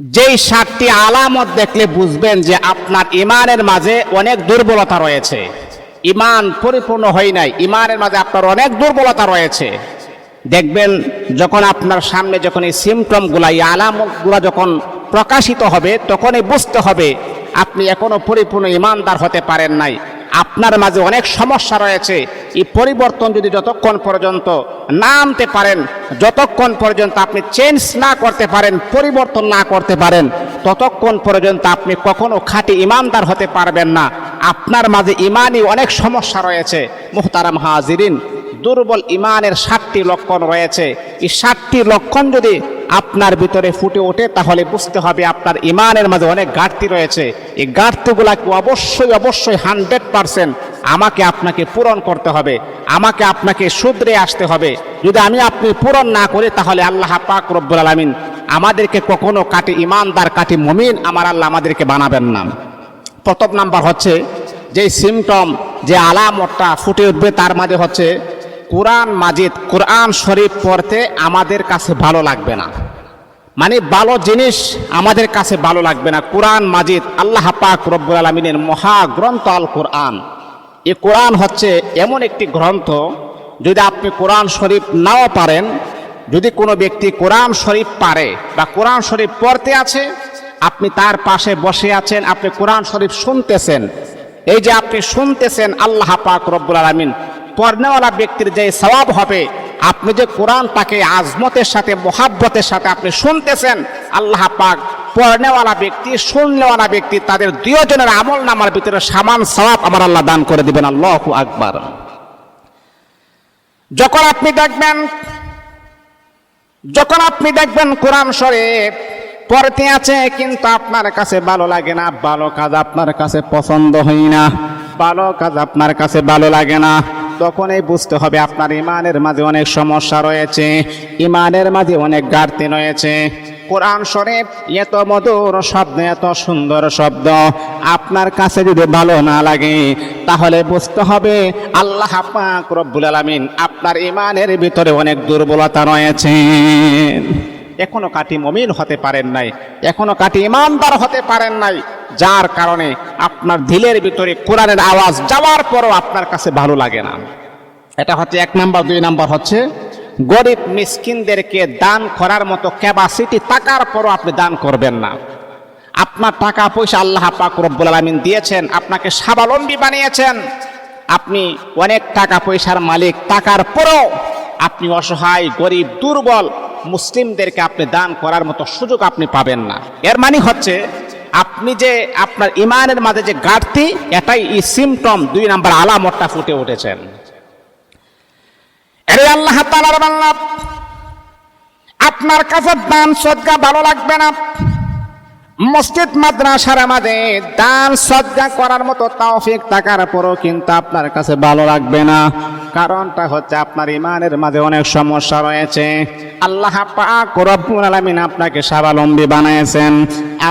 যেই সাতটি আলামত দেখলে বুঝবেন যে আপনার ইমানের মাঝে অনেক দুর্বলতা রয়েছে। ইমান পরিপূর্ণ হয় নাই, ইমানের মাঝে আপনার অনেক দুর্বলতা রয়েছে। দেখবেন যখন আপনার সামনে যখন এই সিমটমগুলা এই আলামতগুলা যখন প্রকাশিত হবে, তখনই বুঝতে হবে, আপনি এখনও পরিপূর্ণ ইমানদার হতে পারেন নাই। আপনার মাঝে অনেক সমস্যা রয়েছে। এই পরিবর্তন যদি যতক্ষণ পর্যন্ত না আনতে পারেন, যতক্ষণ পর্যন্ত আপনি চেঞ্জ না করতে পারেন, পরিবর্তন না করতে পারেন, ততক্ষণ পর্যন্ত আপনি কখনো খাঁটি ইমানদার হতে পারবেন না। আপনার মাঝে ইমানই অনেক সমস্যা রয়েছে। মুহতারাম হাজিরিন, দুর্বল ইমানের ষাটটি লক্ষণ রয়েছে। এই ষাটটি লক্ষণ যদি আপনার ভিতরে ফুটে ওঠে, তাহলে বুঝতে হবে আপনার ইমানের মাঝে অনেক ঘাটতি রয়েছে। এই ঘাটতিগুলাকে অবশ্যই অবশ্যই হান্ড্রেড পারসেন্ট আমাকে আপনাকে পূরণ করতে হবে, আমাকে আপনাকে শুধরে আসতে হবে। যদি আমি আপনি পূরণ না করি, তাহলে আল্লাহ পাক রব্বুল আলমিন আমাদেরকে কখনো কাটি ইমানদার কাটি মমিন আমার আল্লাহ আমাদেরকে বানাবেন না। প্রথম নাম্বার হচ্ছে, যে সিমটম যে আলামতটা ফুটে উঠবে, তার মাঝে হচ্ছে কোরআন মাজিদ, কোরআন শরীফ পড়তে আমাদের কাছে ভালো লাগবে না। মানে ভালো জিনিস আমাদের কাছে ভালো লাগবে না। কোরআন মাজিদ, আল্লাহ পাক রব্বুল আলমিনের মহাগ্রন্থ আল কোরআন। এ কোরআন হচ্ছে এমন একটি গ্রন্থ, যদি আপনি কোরআন শরীফ নাও পারেন, যদি কোনো ব্যক্তি কোরআন শরীফ পারে বা কোরআন শরীফ পড়তে আছে, আপনি তার পাশে বসে আছেন, আপনি কোরআন শরীফ শুনতেছেন। এই যে আপনি শুনতেছেন আল্লাহ পাক রব্বুল আলমিন পড়নেওয়ালা ব্যক্তির যে সওয়াব হবে, আপনি যে কোরআন তাকে আজমতের সাথে, মোহাব্বতের সাথে আপনি শুনতেছেন, আল্লাহ পাক পড়নেওয়ালা ব্যক্তি শুনলেওয়ালা ব্যক্তি, তাদের দুজনের আমল নামার ভিতরে সামান সওয়াব আমার আল্লাহ দান করে দিবেন। আল্লাহ আকবার। যখন আপনি দেখবেন, যখন আপনি দেখবেন কোরআন শরীফ পড়তে আছে, কিন্তু আপনার কাছে ভালো লাগে না, ভালো কাজ আপনার কাছে পছন্দ হয় না, ভালো কাজ আপনার কাছে ভালো লাগে না তখনই বুঝতে হবে আপনার ইমানের মাঝে অনেক সমস্যা রয়েছে, ইমানের মাঝে অনেক ঘাটতি রয়েছে। কোরআন শরীফ এত মধুর শব্দ, এত সুন্দর শব্দ। আপনার কাছে যদি ভালো না লাগে, তাহলে বুঝতে হবে আল্লাহ পাক রব্বুল আলামিন আপনার ইমানের ভিতরে অনেক দুর্বলতা রয়েছে। এখনও কাটি মমিন হতে পারেন নাই, এখনও কাটি ইমানদার হতে পারেন নাই, যার কারণে আপনার দিলের ভিতরে কোরআনের আওয়াজ যাওয়ার পরও আপনার কাছে ভালো লাগে না। এটা হচ্ছে এক নাম্বার, দুই নাম্বার হচ্ছে, গরিব মিসকিনদেরকে দান করার মতো ক্যাপাসিটি থাকার পরও আপনি দান করবেন না। আপনার টাকা পয়সা আল্লাহ পাক রব্বুল আলামিন দিয়েছেন, আপনাকে স্বাবলম্বী বানিয়েছেন, আপনি অনেক টাকা পয়সার মালিক টাকার পরও আপনি অসহায়, গরিব, দুর্বল মুসলিমদেরকে আপনি দান করার মতো সুযোগ আপনি পাবেন না। এর মানে হচ্ছে, আপনি যে আপনার ইমানের মাঝে যে ঘাটতি, এটাই এই সিমটম দুই নাম্বার আলামতটা ফুটে উঠেছেন। আল্লাহ তালার আপনার কাছে দান সদ্গা ভালো লাগবে না। মসজিদ, মাদ্রাসার আমাদের দান সজ্জা করার মতো তৌফিক থাকার পরও কিন্তু আপনার কাছে ভালো লাগবে না। কারণটা হচ্ছে আপনার ইমানের মাঝে অনেক সমস্যা রয়েছে। আল্লাহ পাক রব্বুল আলামিন আপনাকে স্বাবলম্বী বানিয়েছেন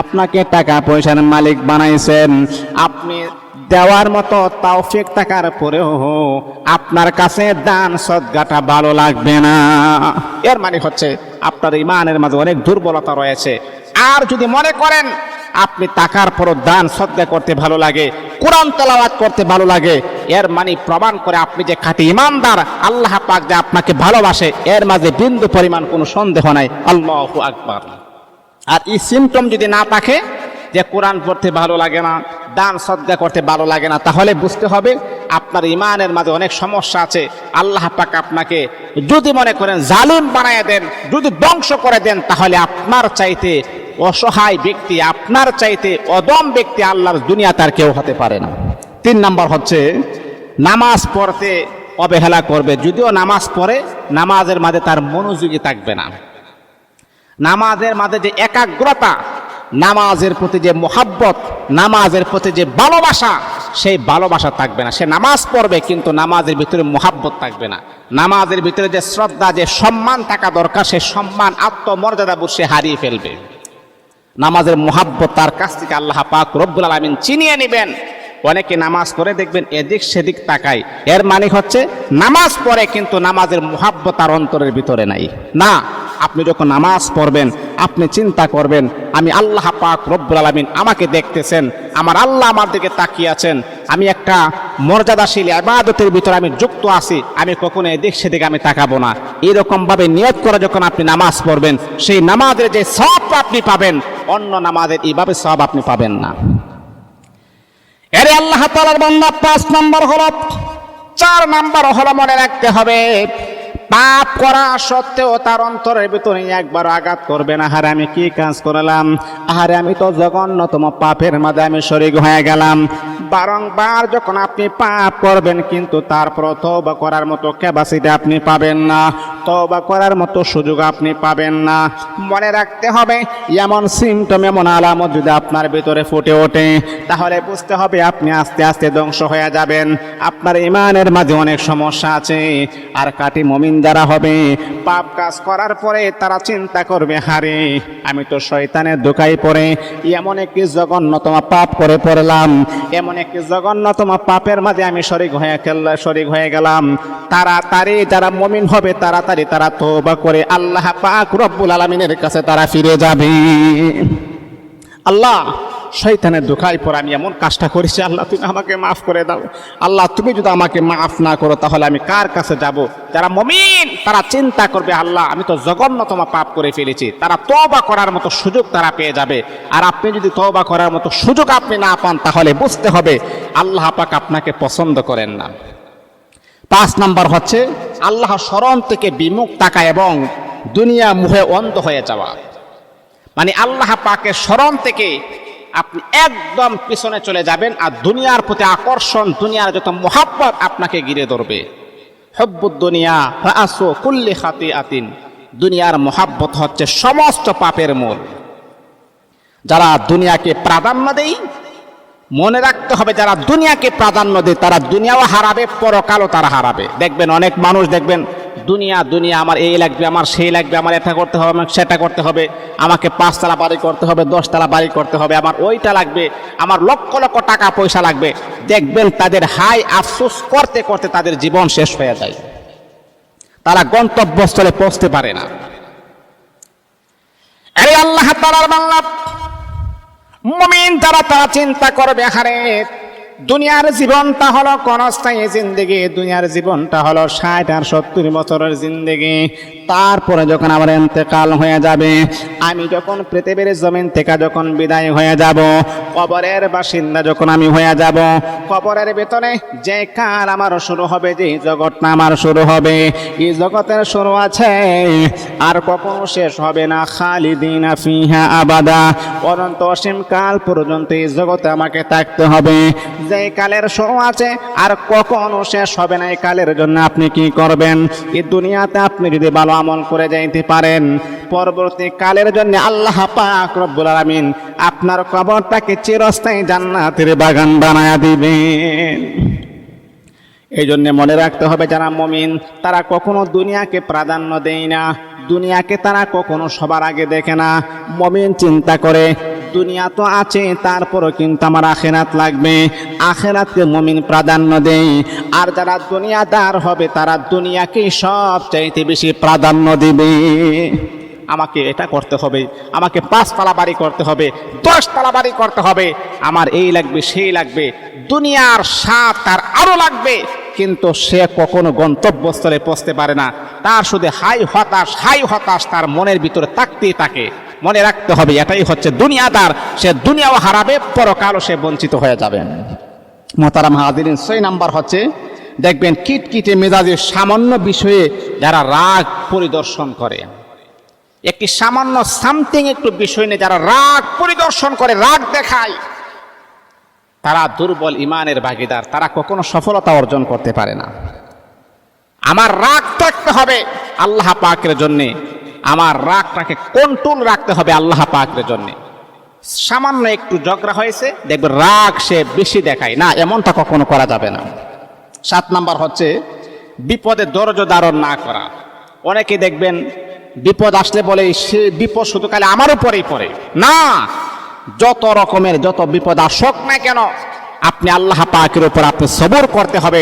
আপনাকে টাকা পয়সার মালিক বানাইছেন, আপনি দেওয়ার মতো তৌফিক থাকার পরেও আপনার কাছে দান সদ্গাটা ভালো লাগবে না। এর মানে হচ্ছে আপনার ইমানের মাঝে অনেক দুর্বলতা রয়েছে। আর যদি মনে করেন আপনি টাকার পরও দান সদ্গা করতে ভালো লাগে, কোরআন তেলাওয়াত করতে ভালো লাগে, এর মানে প্রমাণ করে আপনি যে খাঁটি ইমানদার, আল্লাহ পাক যে আপনাকে ভালোবাসে, এর মাঝে বিন্দু পরিমাণ কোনো সন্দেহ নাই। আল্লাহ আকবার। আর এই সিমটম যদি না থাকে, যে কোরআন পড়তে ভালো লাগে না, দান সদ্গা করতে ভালো লাগে না, তাহলে বুঝতে হবে আপনার ইমানের মাঝে অনেক সমস্যা আছে। আল্লাহ পাক আপনাকে যদি মনে করেন জালিম বানায় দেন, যদি ধ্বংস করে দেন, তাহলে আপনার চাইতে অসহায় ব্যক্তি, আপনার চাইতে অদম ব্যক্তি আল্লাহর দুনিয়া তার কেউ হতে পারে না। তিন নাম্বার হচ্ছে, নামাজ পড়তে অবহেলা করবে। যদিও নামাজ পড়ে, নামাজের মাঝে তার মনোযোগী থাকবে না। নামাজের মাঝে যে একাগ্রতা, নামাজের প্রতি যে মোহাব্বত, নামাজের প্রতি যে ভালোবাসা, সেই ভালোবাসা থাকবে না। সে নামাজ পড়বে, কিন্তু নামাজের ভিতরে মোহাব্বত থাকবে না। নামাজের ভিতরে যে শ্রদ্ধা, যে সম্মান থাকা দরকার, সে সম্মান, আত্মমর্যাদা সে হারিয়ে ফেলবে। নামাজের মোহাব্বত তার কাছ থেকে আল্লাহ পাক রব্বুল আলমিন চিনিয়ে নেবেন। অনেকে নামাজ করে দেখবেন এদিক সেদিক তাকায়। এর মানে হচ্ছে নামাজ পড়ে কিন্তু নামাজের মোহাব্বত তার অন্তরের ভিতরে নাই। না, আপনি যখন নামাজ পড়বেন, আপনি চিন্তা করবেন, আমি আল্লাহ পাক রব্বুল আলমিন আমাকে দেখতেছেন, আমার আল্লাহ আমার দিকে তাকিয়ে আছেন, আমি একটা মর্যাদাশীল আবাদতের ভিতরে আমি যুক্ত আছি, আমি কখনো এদিক সেদিকে আমি তাকাবো না। এরকমভাবে নিয়োগ করে যখন আপনি নামাজ পড়বেন, সেই নামাজের যে সব আপনি পাবেন অন্য নামাজের এইভাবে সব আপনি পাবেন না। এরে আল্লাহ তালার বান্দা, পাঁচ নম্বর হল, চার নাম্বার হল মনে রাখতে হবে। পাপ করা সত্ত্বেও তার অন্তরের ভিতরে একবার আঘাত করবে না। হারে আমি কি কাজ করলাম? আহারে আমি তো জঘন্যতম পাপের মাঝে আমি শরিক হয়ে গেলাম। বারংবার যখন আপনি পাপ করবেন, কিন্তু তারপর তওবা করার মতো ক্যাপাসিটি আপনি পাবেন না। তওবা করার মতো সুযোগ আপনি পাবেন না। মনে রাখতে হবে, এমন সিমটম এমন আলামত যদি আপনার ভিতরে ফুটে ওঠে, তাহলে বুঝতে হবে আপনি আস্তে আস্তে ধ্বংস হয়ে যাবেন। আপনার ইমানের মাঝে অনেক সমস্যা আছে। আর কাটি মমিন যারা হবে। পাপ কাজ করার পরে তারা চিন্তা করবে, হারে, আমি তো শয়তানের দোকাই পড়ে, এমন একটি জঘন্যতম পাপ করে পড়লাম, এমন একটি জঘন্যতম পাপের মাঝে আমি শরিক হয়ে খেললাম শরিক হয়ে গেলাম। তাড়াতাড়ি যারা মমিন হবে, তাড়াতাড়ি তারা তোবা করে আল্লাহ পাক রব্বুল আলমিনের কাছে তারা ফিরে যাবে। আল্লাহ শৈতানের দুঃখাই পর আমি এমন কাজটা করেছি, আল্লাহ তুমি আমাকে মাফ করে দাও। আল্লাহ তুমি যদি আমাকে মাফ না করো, তাহলে আমি কার কাছে যাব? যারা মমিন, তারা চিন্তা করবে, আল্লাহ, আমি তো জঘন্যতম পাপ করে ফেলেছি। তারা তবা করার মতো সুযোগ তারা পেয়ে যাবে। আর আপনি যদি তবা করার মতো সুযোগ আপনি না পান, তাহলে বুঝতে হবে, আল্লাহ পাক আপনাকে পছন্দ করেন না। পাঁচ নাম্বার হচ্ছে, আল্লাহ স্মরণ থেকে বিমুখ থাকা এবং দুনিয়া মুহে অন্ধ হয়ে যাওয়া। মানে আল্লাহ পাকে স্মরণ থেকে আপনি একদম পিছনে চলে যাবেন আর দুনিয়ার প্রতি আকর্ষণ, দুনিয়ার যত মোহাব্বত আপনাকে ঘিরে ধরবে। হব্বুদ দুনিয়া আসো কুল্লি খাতি আতিন দুনিয়ার মোহাব্বত হচ্ছে সমস্ত পাপের মূল। যারা দুনিয়াকে প্রাধান্য দেয়, মনে রাখতে হবে যারা দুনিয়াকে প্রাধান্য দেয়, তারা দুনিয়াও হারাবে, পরকালও তারা হারাবে। দেখবেন অনেক মানুষ দেখবেন দুনিয়া দুনিয়া আমার এই লাগবে, আমার সেই লাগবে, আমার এটা করতে হবে আমার সেটা করতে হবে, আমাকে পাঁচতলা বাড়ি করতে হবে, দশতলা বাড়ি করতে হবে, আমার ওইটা লাগবে, আমার লক্ষ লক্ষ টাকা পয়সা লাগবে। দেখবেন তাদের হাই আফসোস করতে করতে তাদের জীবন শেষ হয়ে যায়। তারা গন্তব্যস্থলে পৌঁছতে পারে না। আরে আল্লাহ তালার বাংলা মমিন যারা তারা চিন্তা করবে হারে দুনিয়ার জীবনটা হলো ক্ষণস্থায়ী জিন্দেগি, দুনিয়ার জীবনটা হলো ষাট আর সত্তর বছরের জিন্দেগি। তারপরে যখন আমার এতেকাল হয়ে যাবে, আমি যখন পৃথিবীর জমিন থেকে যখন বিদায় হয়ে যাব, কবরের বাসিন্দা যখন আমি হয়ে যাব, কবরের ভেতরে যে কাল আমার শুরু হবে, যে জগৎটা আমার শুরু হবে, এই জগতের শুরু আছে, আর কখনো শেষ হবে না, খালিদিন ফিহা আবাদা। অনন্ত অসীম কাল পর্যন্ত এই জগতে আমাকে থাকতে হবে। যে কালের শো আছে, আর কখনো শেষ হবে না এই কালের জন্য আপনি কি করবেন? এই দুনিয়াতে আপনি যদি ভালো আমল করে যাইতে পারেন, পরবর্তী কালের জন্য আল্লাহ পাক রব্বুল আলামিন আপনার কবরটাকে চিরস্থায়ী জান্নাতের বাগান বানায়া দিবেন। এই জন্য মনে রাখতে হবে, যারা মমিন, তারা কখনো দুনিয়াকে প্রাধান্য দেয় না। দুনিয়াকে তারা কখনো সবার আগে দেখে না। মমিন চিন্তা করে দুনিয়া তো আছে, তারপরও কিন্তু আমার আখেরাত লাগবে। আখেরাতকে মমিন প্রাধান্য দেয়। আর যারা দুনিয়াদার হবে, তারা দুনিয়াকেই সব চাইতে বেশি প্রাধান্য দিবে। আমাকে এটা করতে হবে, আমাকে পাঁচতলা বাড়ি করতে হবে, দশতলা বাড়ি করতে হবে। আমার এই লাগবে, সেই লাগবে। দুনিয়ার স্বাদ তার আরও লাগবে। কিন্তু সে কখনো গন্তব্যস্থলে পৌঁছতে পারে না। তার শুধু হাই হতাশ হাই হতাশ তার মনের ভিতরে তাকতেই থাকে। মনে রাখতে হবে, এটাই হচ্ছে দুনিয়াদার। সে দুনিয়াও হারাবে, পরকালও সে বঞ্চিত হয়ে যাবে। মোতারাম হাজিরিন ছয় নাম্বার হচ্ছে, দেখবেন কিটকিটে মেজাজের সামান্য বিষয়ে যারা রাগ পরিদর্শন করে। একটি সামান্য সামথিং একটু বিষয় নিয়ে যারা রাগ পরিদর্শন করে, রাগ দেখায়। তারা দুর্বল ইমানের ভাগিদার, তারা কখনো সফলতা অর্জন করতে পারে না। আমার রাগ থাকতে হবে আল্লাহ পাকের জন্যে। আমার রাগটাকে কন্ট্রোল রাখতে হবে আল্লাহ পাকের জন্যে। সামান্য একটু ঝগড়া হয়েছে দেখবে রাগ সে বেশি দেখায়। না, এমনটা কখনো করা যাবে না। সাত নাম্বার হচ্ছে, বিপদে দরজ ধারণ না করা। অনেকে দেখবেন, বিপদ আসলে বলে, সে বিপদ শুধু কালে আমার উপরেই পড়ে। না যত রকমের যত বিপদ আসুক না কেন, আপনি আল্লাহ পাকের উপর আপনি সবর করতে হবে,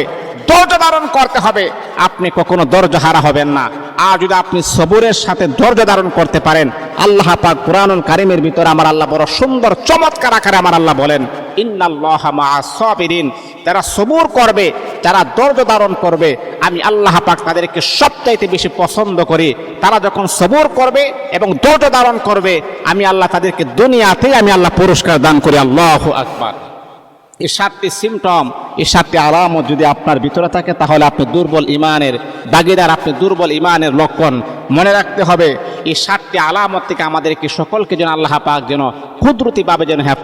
ধৈর্য ধারণ করতে হবে। আপনি কখনো ধৈর্য হারা হবেন না। আর যদি আপনি সবুরের সাথে ধৈর্য ধারণ করতে পারেন, আল্লাহ পাক কুরআনুল কারিমের ভিতরে আমার আল্লাহ বড় সুন্দর, চমৎকার আকারে আমার আল্লাহ বলেন, ইন্নাল্লাহ মা সাবিরিন তারা সবুর করবে যারা ধৈর্য ধারণ করবে, আমি আল্লাহ পাক তাদেরকে সবচাইতে বেশি পছন্দ করি। তারা যখন সবর করবে এবং ধৈর্য ধারণ করবে, আমি আল্লাহ তাদেরকে দুনিয়াতেই আমি আল্লাহ পুরস্কার দান করি। আল্লাহ আকবার। এই সাতটি সিমটম এই সাতটি আলামত যদি আপনার ভিতরে থাকে, তাহলে আপনি দুর্বল ইমানের দাগিদার, আপনি দুর্বল ইমানের লক্ষণ। মনে রাখতে হবে, এই সাতটি আলামত থেকে আমাদেরকে সকলকে যেন আল্লাহ পাক যেন ক্ষুদ্রতিভাবে যেন হ্যাঁ